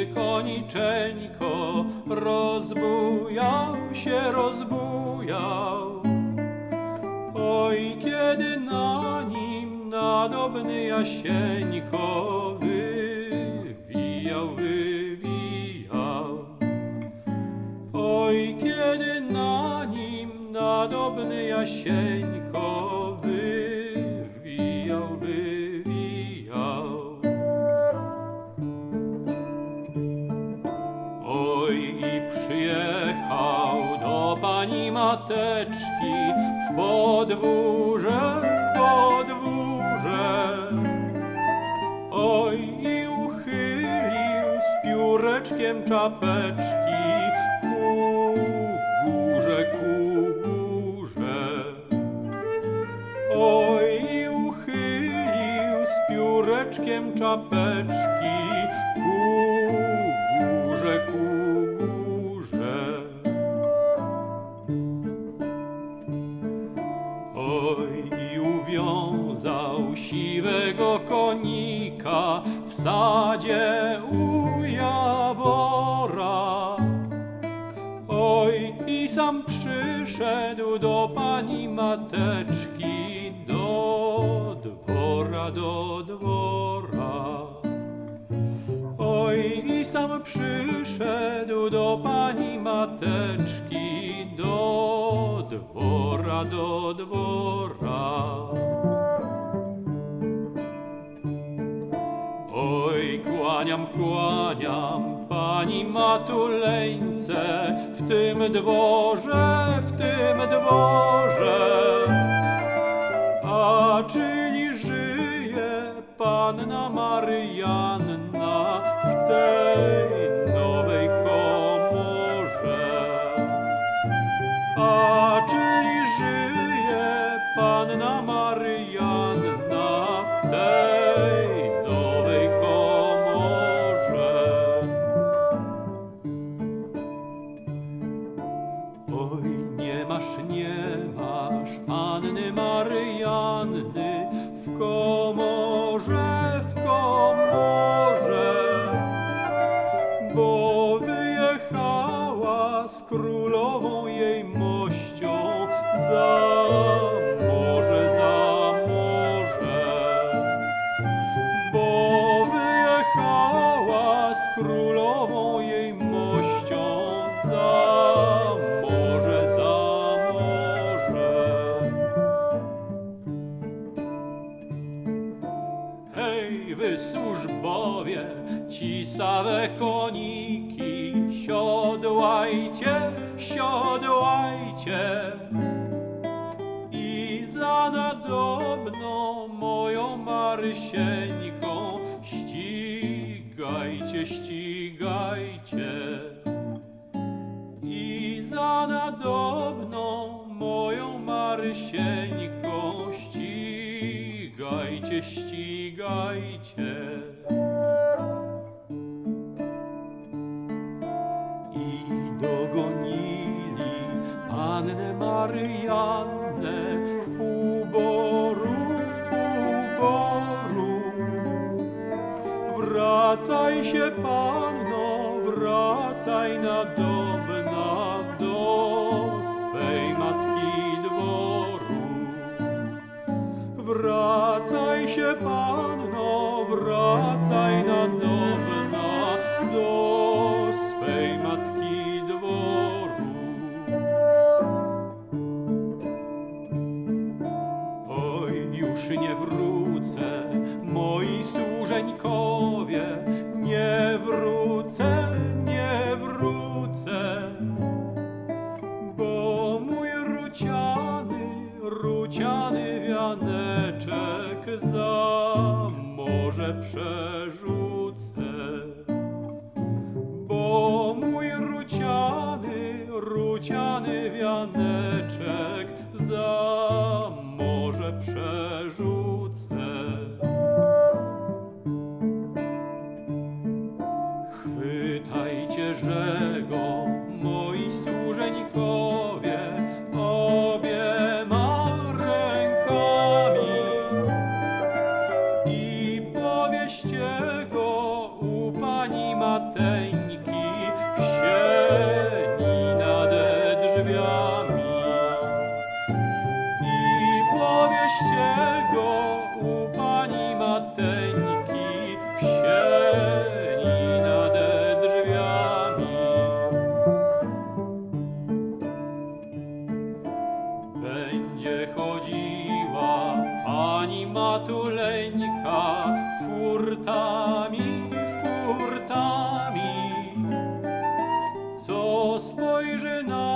gdy koniczeńko rozbujał się, rozbujał. Oj, kiedy na nim nadobny jasieńko wywijał, wywijał. Oj, kiedy na nim nadobny jasieńko pani mateczki w podwórze, w podwórze. Oj, i uchylił z pióreczkiem czapeczki ku górze, ku górze. Oj, i uchylił z pióreczkiem czapeczki sadzie u Jawora. Oj, i sam przyszedł do pani mateczki, do dwora, do dwora. Oj, i sam przyszedł do pani mateczki, do dwora, do dwora. Kłaniam, kłaniam pani matuleńce w tym dworze, w tym dworze. A czyli żyje panna Maryjanna w tej nowej komorze? A czyli żyje panna Maryjanna Oj, nie masz, nie masz panny Maryjanny w komorze, w komorze, bo wyjechała z królową jej mością za morze, za morze. Bo wyjechała z królową Hej, wy służbowie, ci same koniki, siodłajcie, siodłajcie i za nadobną moją Marysieńką ścigajcie, ścigajcie. I za nadobną moją Marysieńką ścigajcie, ścigajcie. I dogonili Pannę Maryjannę w półboru, w półboru. Wracaj się, Panno, wracaj nadobna do Wracaj się, Panno, wracaj nadobna do swej matki dworu. Oj, już nie wrócę, moi służeńkowie, nie wrócę, morze przerzucę. Bo mój ruciany, ruciany wianeczek za Jeune know.